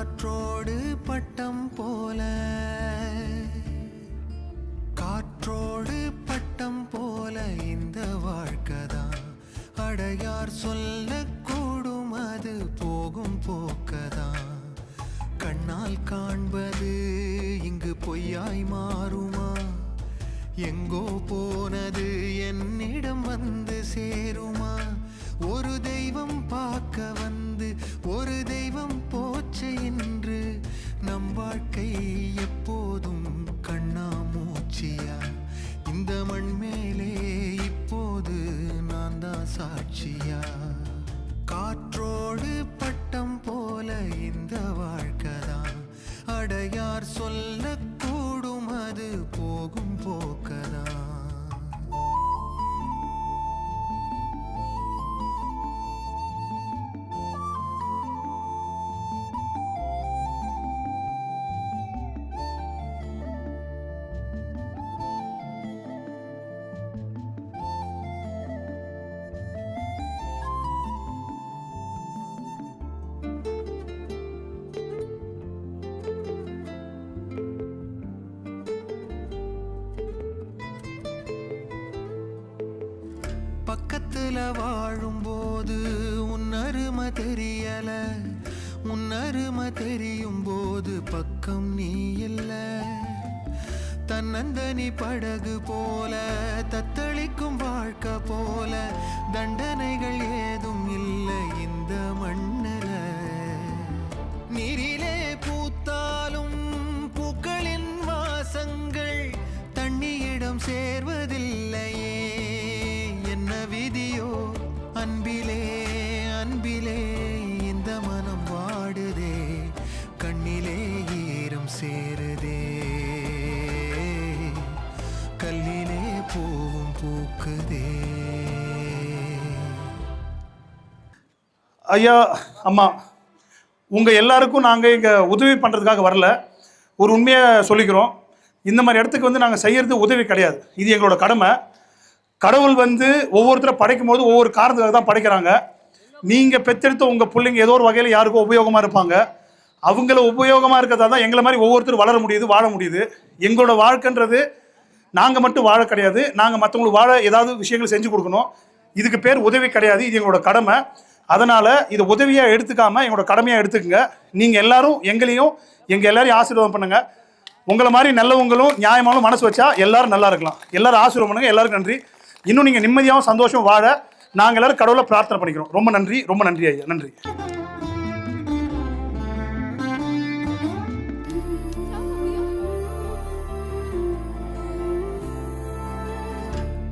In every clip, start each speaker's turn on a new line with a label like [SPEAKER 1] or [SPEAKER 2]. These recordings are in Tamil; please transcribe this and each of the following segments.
[SPEAKER 1] காற்றோடு பட்டம் போல. காற்றோடு பட்டம் போல இந்த வாழ்க்கைதான். அடையார் சொல்லக்கூடும் அது போகும் போக்கதான். கண்ணால் காண்பது இங்கு பொய்யாய் மாறுமா? எங்கோ போனது என்னிடம் வந்து சேரும். அடையார் சொல்லக்கூடும் பக்கத்துல வாழும்போது உன் அருமை தெரியல. உன் அருமை தெரியும் போது பக்கம் நீ இல்ல. தன்னந்தனி படகு போல தத்தளிக்கும் வாழ்க்கை போல தண்டனைகள் ஏதும் இல்லை. இந்த கல்லிலே பூவும் பூக்குதே.
[SPEAKER 2] ஐயா அம்மா உங்கள் எல்லாருக்கும் நாங்கள் இங்கே உதவி பண்ணுறதுக்காக வரல. ஒரு உண்மையை சொல்லிக்கிறோம். இந்த மாதிரி இடத்துக்கு வந்து நாங்கள் செய்கிறது உதவி கிடையாது. இது எங்களோட கடமை. கடவுள் வந்து ஒவ்வொருத்தரை படைக்கும் போது ஒவ்வொரு காரணத்துக்காக தான் படைக்கிறாங்க. நீங்கள் பெத்தெடுத்த உங்கள் பிள்ளைங்க ஏதோ ஒரு வகையில் யாருக்கும் உபயோகமாக இருப்பாங்க. அவங்கள உபயோகமாக இருக்கிறதா தான் எங்களை மாதிரி ஒவ்வொருத்தரும் வளர முடியுது வாழ முடியுது. எங்களோட வாழ்க்கைன்றது நாங்கள் மட்டும் வாழ கிடையாது. நாங்கள் மற்றவங்களுக்கு வாழ ஏதாவது விஷயங்கள் செஞ்சு கொடுக்கணும். இதுக்கு பேர் உதவி கிடையாது. இது எங்களோட கடமை. அதனால் இதை உதவியாக எடுத்துக்காமல் எங்களோட கடமையாக எடுத்துக்கங்க. நீங்கள் எல்லாரும் எங்களையும் எங்கள் எல்லாரையும் ஆசீர்வாதம் பண்ணுங்கள் உங்களை மாதிரி நல்லவங்களும் நியாயமாலும் மனசு வச்சா எல்லாரும் நல்லா இருக்கலாம். எல்லாரும் ஆசீர்வாதம் பண்ணுங்கள் எல்லாருக்கும் நன்றி. இன்னும் நீங்கள் நிம்மதியாகவும் சந்தோஷம் வாழ நாங்கள் எல்லாரும் கடவுளை பிரார்த்தனை பண்ணிக்கிறோம். ரொம்ப நன்றி. ரொம்ப நன்றி ஐயா. நன்றி.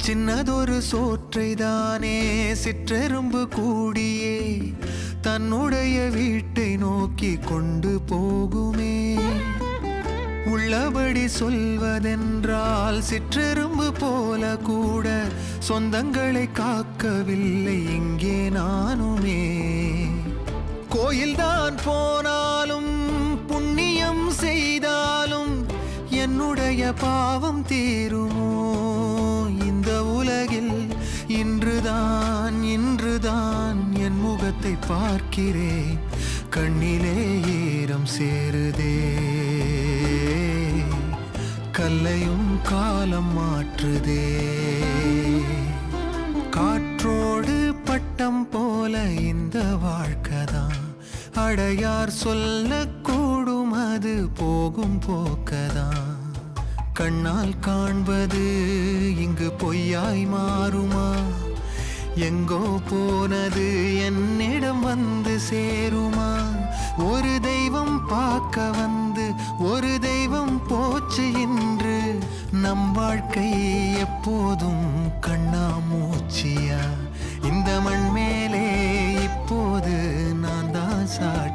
[SPEAKER 1] சின்னதொரு சோற்றைதானே சிற்றெரும்பு கூடியே தன்னுடைய வீட்டை நோக்கி கொண்டு போகுமே. உள்ளபடி சொல்வதென்றால் சிற்றெரும்பு போல கூட சொந்தங்களை காக்கவில்லை இங்கே நானுமே. கோயில்தான் போனாலும் புண்ணியம் செய்தாலும் என்னுடைய பாவம் தீருமோ? முகத்தை பார்க்கிறேன். கண்ணிலே ஈரம் சேருதே. கல்லையும் காலம் மாற்றுதே. காற்றோடு பட்டம் போல இந்த வாழ்க்கைதான். அடையார் சொல்லக்கூடும் அது போகும் போக்கதான். கண்ணால் காண்பது இங்கு பொய்யாய் மாறுமா? எங்கோ போனது என்னிடம் வந்து சேருமா? ஒரு தெய்வம் பார்க்க வந்து ஒரு தெய்வம் போச்சு என்று நம் வாழ்க்கை எப்போதும் கண்ணா மூச்சியா? இந்த மண் மேலே இப்போது நான் தான் சாடி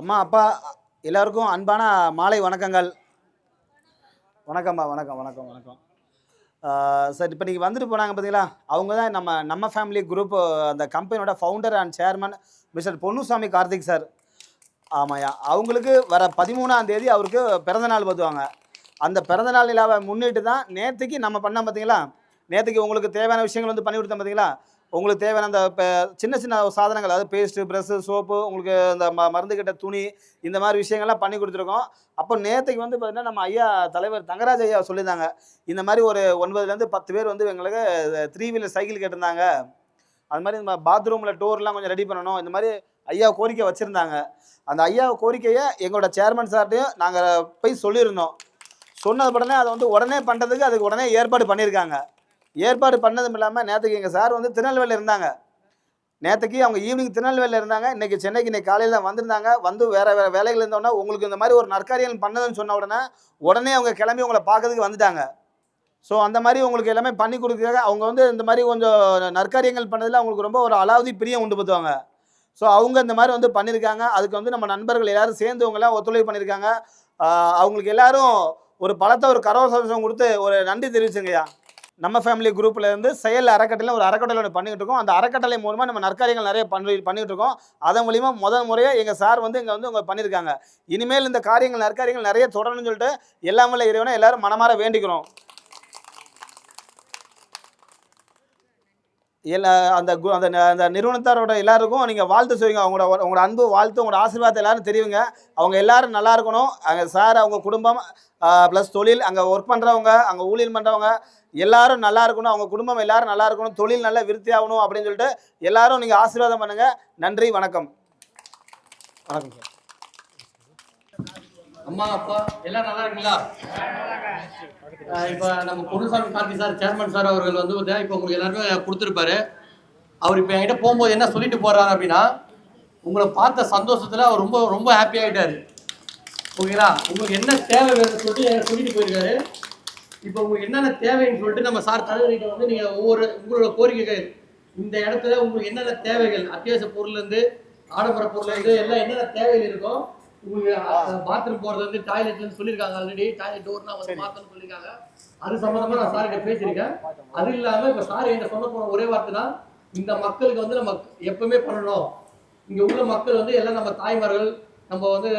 [SPEAKER 3] அம்மா அப்பா எல்லாருக்கும் அன்பான மாலை வணக்கங்கள். வணக்கம்மா வணக்கம் வணக்கம் வணக்கம். சார் இப்போ நீங்கள் வந்துட்டு போனாங்க பார்த்தீங்களா அவங்க தான் நம்ம நம்ம ஃபேமிலி குரூப் அந்த கம்பெனியோட founder and chairman mister Ponnusamy Karthik sir ஆமாயா அவங்களுக்கு வர பதிமூணாம் தேதி அவருக்கு பிறந்தநாள் நாள் அந்த பிறந்தநாள் நிலாவை முன்னிட்டு தான் நேற்றுக்கு நம்ம பண்ணோம் பார்த்தீங்களா நேற்றுக்கு உங்களுக்கு தேவையான விஷயங்கள் வந்து பண்ணி கொடுத்தோம் பார்த்தீங்களா உங்களுக்கு தேவையான அந்த இப்போ சின்ன சின்ன சாதனங்கள் அதாவது பேஸ்ட்டு ப்ரெஷ்ஷு சோப்பு உங்களுக்கு அந்த ம மருந்து கட்ட துணி இந்த மாதிரி விஷயங்கள்லாம் பண்ணி கொடுத்துருக்கோம். அப்போ நேற்றுக்கு வந்து பார்த்தீங்கன்னா நம்ம ஐயா தலைவர் தங்கராஜ் ஐயா சொல்லியிருந்தாங்க. இந்த மாதிரி ஒரு ஒன்பதுலேருந்து பத்து பேர் வந்து எங்களுக்கு த்ரீ வீலர் சைக்கிள் கேட்டிருந்தாங்க. அது மாதிரி நம்ம பாத்ரூமில் டோர்லாம் கொஞ்சம் ரெடி பண்ணணும். இந்த மாதிரி ஐயா கோரிக்கை வச்சுருந்தாங்க. அந்த ஐயா கோரிக்கையை எங்களோட சேர்மன் சார்ட்டையும் நாங்கள் போய் சொல்லியிருந்தோம். சொன்னது உடனே அதை வந்து உடனே பண்ணுறதுக்கு அதுக்கு உடனே ஏற்பாடு பண்ணியிருக்காங்க. ஏற்பாடு பண்ணதும் இல்லாமல் நேற்றுக்கு எங்கள் சார் வந்து திருநெல்வேலியில் இருந்தாங்க. நேற்றுக்கு அவங்க ஈவினிங் திருநெல்வேலியில் இருந்தாங்க. இன்றைக்கி சென்னைக்கு இன்றைக்கி காலையில் தான் வந்திருந்தாங்க. வந்து வேறு வேறு வேலைகள் இருந்தோடனே உங்களுக்கு இந்த மாதிரி ஒரு நற்காரியம் பண்ணதுன்னு சொன்ன உடனே உடனே அவங்க கிளம்பி உங்களை பார்க்கறதுக்கு வந்துட்டாங்க. ஸோ அந்த மாதிரி உங்களுக்கு எல்லாமே பண்ணி கொடுக்குறாங்க அவங்க வந்து இந்த மாதிரி கொஞ்சம் நற்காரியங்கள் பண்ணதில் அவங்களுக்கு ரொம்ப ஒரு அலாவதி பிரியம் உண்டு பத்துவாங்க ஸோ அவங்க இந்த மாதிரி வந்து பண்ணியிருக்காங்க அதுக்கு வந்து நம்ம நண்பர்கள் எல்லோரும் சேர்ந்தவங்களாம் ஒத்துழைப்பு பண்ணியிருக்காங்க அவங்களுக்கு எல்லோரும் ஒரு பழத்தை ஒரு கரோசம் கொடுத்து ஒரு நன்றி தெரிவிச்சுங்கய்யா. நம்ம ஃபேமிலி குரூப்பில் இருந்து செயல் அறக்கட்டளை ஒரு அறக்கட்டளை ஒன்று பண்ணிக்கிட்டு இருக்கோம். அந்த அறக்கட்டளை மூலமாக நம்ம நற்காரியங்கள் நிறைய பண்ணி பண்ணிக்கிட்டு இருக்கோம். அதன் மூலிமா முதல் முறையாக எங்கள் சார் வந்து இங்கே வந்து அவங்க பண்ணியிருக்காங்க. இனிமேல் இந்த காரியங்கள் நற்காரியங்கள் நிறைய தொடரணும்னு சொல்லிட்டு எல்லாமே இறைவனை எல்லாரும் மனமாற வேண்டிக்கிறோம். எல்லா அந்த கு- அந்த ந- அந்த நிறுவனத்தாரோட எல்லாருக்கும் நீங்கள் வாழ்த்து சொல்லுங்க. அவங்களோட உங்களோட அன்பு வாழ்த்து உங்களோட ஆசீர்வாதம் எல்லாரும் தெரியுங்க அவங்க எல்லாரும் நல்லா இருக்கணும். அங்கே சார் அவங்க குடும்பம் ப்ளஸ் தொழில் அங்கே ஒர்க் பண்ணுறவங்க அங்கே ஊழியர் பண்ணுறவங்க எல்லாரும் நல்லா இருக்கணும். அவங்க குடும்பம் எல்லாரும் நல்லா இருக்கணும். தொழில் நல்லா விருத்தி ஆகணும் அப்படின்னு சொல்லிட்டு எல்லாரும் நீங்கள் ஆசீர்வாதம் பண்ணுங்கள் நன்றி வணக்கம். வணக்கம் சார்.
[SPEAKER 4] அம்மா அப்பா எல்லாம் நல்லா இருக்கீங்களா? இப்போ நம்ம Porulsamy Karthi sir chairman sir அவர்கள் வந்து இப்போ உங்களுக்கு எல்லாருமே கொடுத்துருப்பாரு. அவர் இப்போ என்கிட்ட போகும்போது என்ன சொல்லிட்டு போறாரு அப்படின்னா உங்களை பார்த்த சந்தோஷத்துல அவர் ரொம்ப ரொம்ப ஹாப்பி ஆயிட்டாரு. ஓகேங்களா? உங்களுக்கு என்ன தேவை வேணும்னு சொல்லிட்டு சொல்லிட்டு போயிருக்காரு. இப்போ உங்களுக்கு என்னென்ன தேவைன்னு சொல்லிட்டு நம்ம சார் தலைவர்கிட்ட வந்து நீங்கள் ஒவ்வொரு உங்களோட கோரிக்கைகள் இந்த இடத்துல உங்களுக்கு என்னென்ன தேவைகள் அத்தியாவசிய பொருள்லேருந்து ஆடம்பர பொருள்லேருந்து எல்லாம் என்னென்ன தேவைகள் இருக்கோ பாத்ரூம் போறது வந்து டாய்லெட்னு சொல்லியிருக்காங்க ஆல்ரெடி டாய்லெட் டோர்னா வந்து மாத்தணும்னு சொல்லியிருக்காங்க. அது சம்பந்தமா நான் சார் கிட்ட பேசியிருக்கேன். அது இல்லாம இப்ப சார் என்ன சொன்ன போன ஒரே வார்த்தை தான் இந்த மக்களுக்கு வந்து நம்ம எப்பவுமே பண்ணணும். இங்க உள்ள மக்கள் வந்து எல்லாம் நம்ம தாய்மார்கள் நம்ம வந்து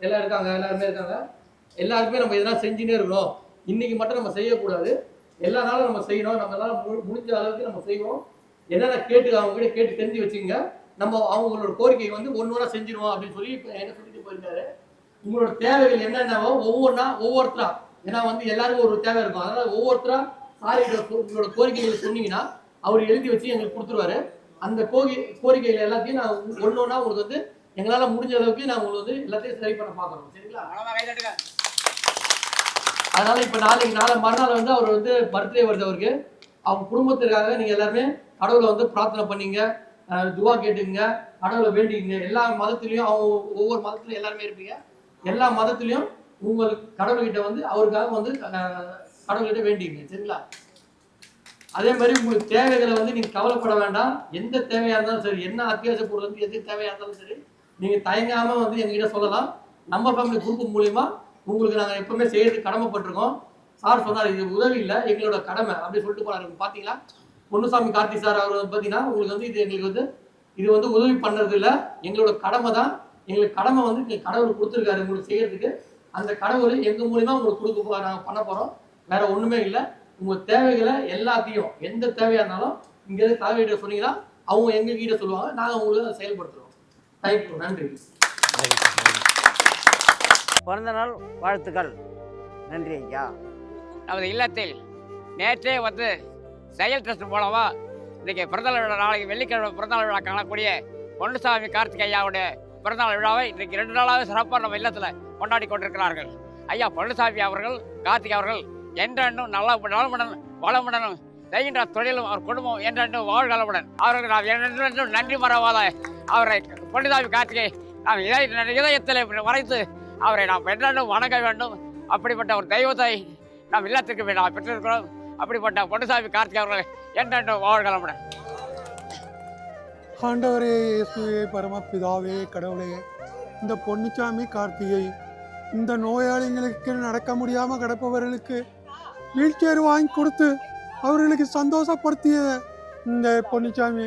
[SPEAKER 4] எல்லாம் இருக்காங்க எல்லாருமே இருக்காங்க. எல்லாருக்குமே நம்ம இதெல்லாம் செஞ்சுனே இருக்கணும். இன்னைக்கு மட்டும் நம்ம செய்யக்கூடாது. எல்லா நாளும் நம்ம செய்யணும். நம்ம எல்லாம் மு- முடிஞ்ச அளவுக்கு நம்ம செய்வோம். என்னென்ன கேட்டு அவங்க கிட்ட கேட்டு தெரிஞ்சு வச்சுங்க நம்ம அவங்களோட கோரிக்கையை வந்து ஒன்று ஒன்றா செஞ்சிருவோம் அப்படின்னு சொல்லி இப்போ என்ன சொல்லிட்டு போயிருக்காரு? உங்களோட தேவைகள் என்னென்னவோ ஒவ்வொன்றா ஒவ்வொருத்தரா? ஏன்னா வந்து எல்லாருக்கும் ஒரு தேவை இருக்கும். அதனால ஒவ்வொருத்தரா சாரியோட உங்களோட கோரிக்கைகளை சொன்னீங்கன்னா அவர் எழுதி வச்சு எங்களுக்கு கொடுத்துருவாரு. அந்த கோகி கோரிக்கைகள் எல்லாத்தையும் நான் ஒன்று ஒன்றா உங்களுக்கு வந்து எங்களால் முடிஞ்ச அளவுக்கு நான் உங்களுக்கு வந்து எல்லாத்தையும் சரி பண்ண பார்க்குறோம் சரிங்களா? அதனால இப்போ நாளைக்கு நாளை மறுநாள் வந்து அவர் வந்து பர்த்டே வருது அவருக்கு. அவங்க குடும்பத்திற்காக நீங்கள் எல்லாருமே கடவுளை வந்து பிரார்த்தனை பண்ணீங்க. துவா கேட்டுங்க கடவுளை வேண்டிங்க எல்லா மதத்துலேயும் அவங்க ஒவ்வொரு மதத்துலையும் எல்லாருமே இருப்பீங்க. எல்லா மதத்துலேயும் உங்களுக்கு கடவுள்கிட்ட வந்து அவருக்காக வந்து கடவுள்கிட்ட வேண்டிங்க சரிங்களா? அதே மாதிரி உங்களுக்கு தேவைகளை வந்து நீங்கள் கவலைப்பட வேண்டாம். எந்த தேவையாக இருந்தாலும் சரி என்ன அத்தியாவசிய பொருள் வந்து எது தேவையாக இருந்தாலும் சரி நீங்கள் தயங்காமல் வந்து எங்ககிட்ட சொல்லலாம். நம்ம ஃபேமிலி குரூப் மூலியமா உங்களுக்கு நாங்கள் எப்பவுமே செய்யறதுக்கு கடமைப்பட்டிருக்கோம். சார் சொன்னார் இது உதவி இல்லை எங்களோட கடமை அப்படி சொல்லிட்டு போனார். பார்த்தீங்களா பொன்னுசாமி கார்த்தி சார் அவர் வந்து பார்த்தீங்கன்னா உங்களுக்கு வந்து இது எங்களுக்கு வந்து இது வந்து உதவி பண்ணுறது இல்லை எங்களோட கடமை தான். எங்களுக்கு கடமை வந்து எங்களுக்கு கடவுள் கொடுத்துருக்காரு உங்களுக்கு செய்யறதுக்கு. அந்த கடவுள் எங்கள் மூலியமா உங்களுக்கு கொடுக்க போ நாங்கள் பண்ண போகிறோம் வேற ஒன்றுமே இல்லை. உங்கள் தேவைகளை எல்லாத்தையும் எந்த தேவையாக இருந்தாலும் இங்கேருந்து தலைவர்கிட்ட சொன்னீங்கன்னா அவங்க எங்ககிட்ட சொல்லுவாங்க. நாங்கள் உங்களுக்கு அதை செயல்படுத்துகிறோம் தேங்க்யூ நன்றி.
[SPEAKER 5] பிறந்த நாள் வாழ்த்துக்கள். நன்றி ஐயா.
[SPEAKER 6] நமது இல்லத்தில் நேற்றே வந்து செயல் ட்ரஸ்ட் மூலமா இன்னைக்கு பிறந்தநாள் விழா நாளைக்கு வெள்ளிக்கிழமை பிறந்தநாள் விழா காணக்கூடிய பொன்னுசாமி கார்த்திகையாவுடைய பிறந்தநாள் விழாவை இன்றைக்கு ரெண்டு நாளாக சிறப்பாக நம்ம இல்லத்தில் கொண்டாடி கொண்டிருக்கிறார்கள். ஐயா பொன்னுசாமி அவர்கள் கார்த்திக் அவர்கள் என்றென்றும் நல்ல நலமுடன் வளமுடனும் செய்கின்ற தொழிலும் அவர் குடும்பம் என்றென்றும் வாழ்களமுடன் அவர்கள் நாம் என்றென்றும் நன்றி மறவாத அவரை பழனிசாமி கார்த்திகை நாம் இதய இதயத்தில் மறைத்து அவரை நாம் என்றென்றும் வணங்க வேண்டும். அப்படிப்பட்ட ஒரு தெய்வத்தை நாம் இல்லத்திற்கு நாம் பெற்றிருக்கிறோம். அப்படிப்பட்ட பொன்னுசாமி கார்த்திக் அவர்கள் என்றென்றும் வாழ்களமுடன்
[SPEAKER 7] ஆண்டவரே இயேசுவே பரமபிதாவே கடவுளே இந்த பொன்னுச்சாமி கார்த்திகை இந்த நோயாளிகளுக்கு நடக்க முடியாமல் கிடப்பவர்களுக்கு வீல் சேர் வாங்கி கொடுத்து அவர்களுக்கு சந்தோஷப்படுத்திய இந்த பொன்னுச்சாமி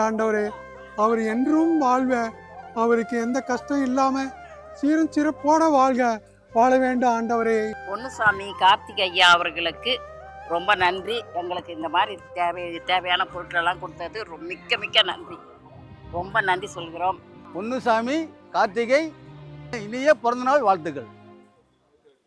[SPEAKER 7] ஆண்டவரே அவர் என்றும் வாழ்வ அவருக்கு எந்த கஷ்டம் இல்லாம சீரும் சிறப்போட வாழ்க. வாழ வேண்டும் ஆண்டவரே.
[SPEAKER 8] பொன்னுசாமி கார்த்திக் ஐயா அவர்களுக்கு ரொம்ப நன்றி. எங்களுக்கு இந்த மாதிரி தேவை தேவையான பொருட்களெல்லாம் கொடுத்தது ரொம்ப மிக்க மிக்க நன்றி. ரொம்ப நன்றி சொல்கிறோம்.
[SPEAKER 9] பொன்னுசாமி கார்த்திகை இனிய பிறந்தநாள் வாழ்த்துக்கள்.